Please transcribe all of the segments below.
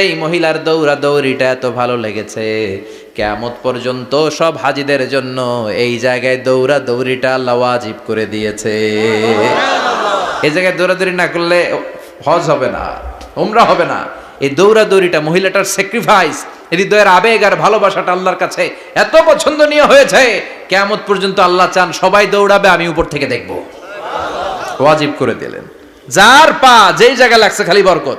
এই মহিলার দৌড়া দৌড়িটা এত ভালো লেগেছে। কেয়ামত পর্যন্ত সব হাজিদের জন্য এই জায়গায় দৌড়া দৌড়িটা আল্লাহ ওয়াজিব করে দিয়েছে। এই জায়গায় দৌড়াদৌড়ি না করলে হজ হবে না, উমরা হবে না। এই দৌড়াদৌড়িটা মহিলাটার স্যাক্রিফাইস হৃদয়ের আবেগ আর ভালোবাসাটা আল্লাহর কাছে এত পছন্দনীয় হয়েছে। কেয়ামত পর্যন্ত আল্লাহ চান সবাই দৌড়াবে, আমি উপর থেকে দেখব। ওয়াজিব করে দিলেন। যার পা যেই জায়গায় লাগছে খালি বরকত।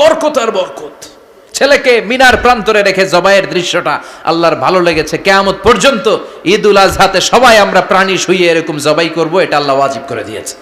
বরকত আর বরকত। ছেলেকে মিনার প্রান্তরে রেখে জবাইয়ের দৃশ্যটা আল্লাহর ভালো লেগেছে। কেয়ামত পর্যন্ত ঈদ উল আজহাতে সবাই আমরা প্রাণী শুয়ে এরকম জবাই করব, এটা আল্লাহ ওয়াজিব করে দিয়েছে।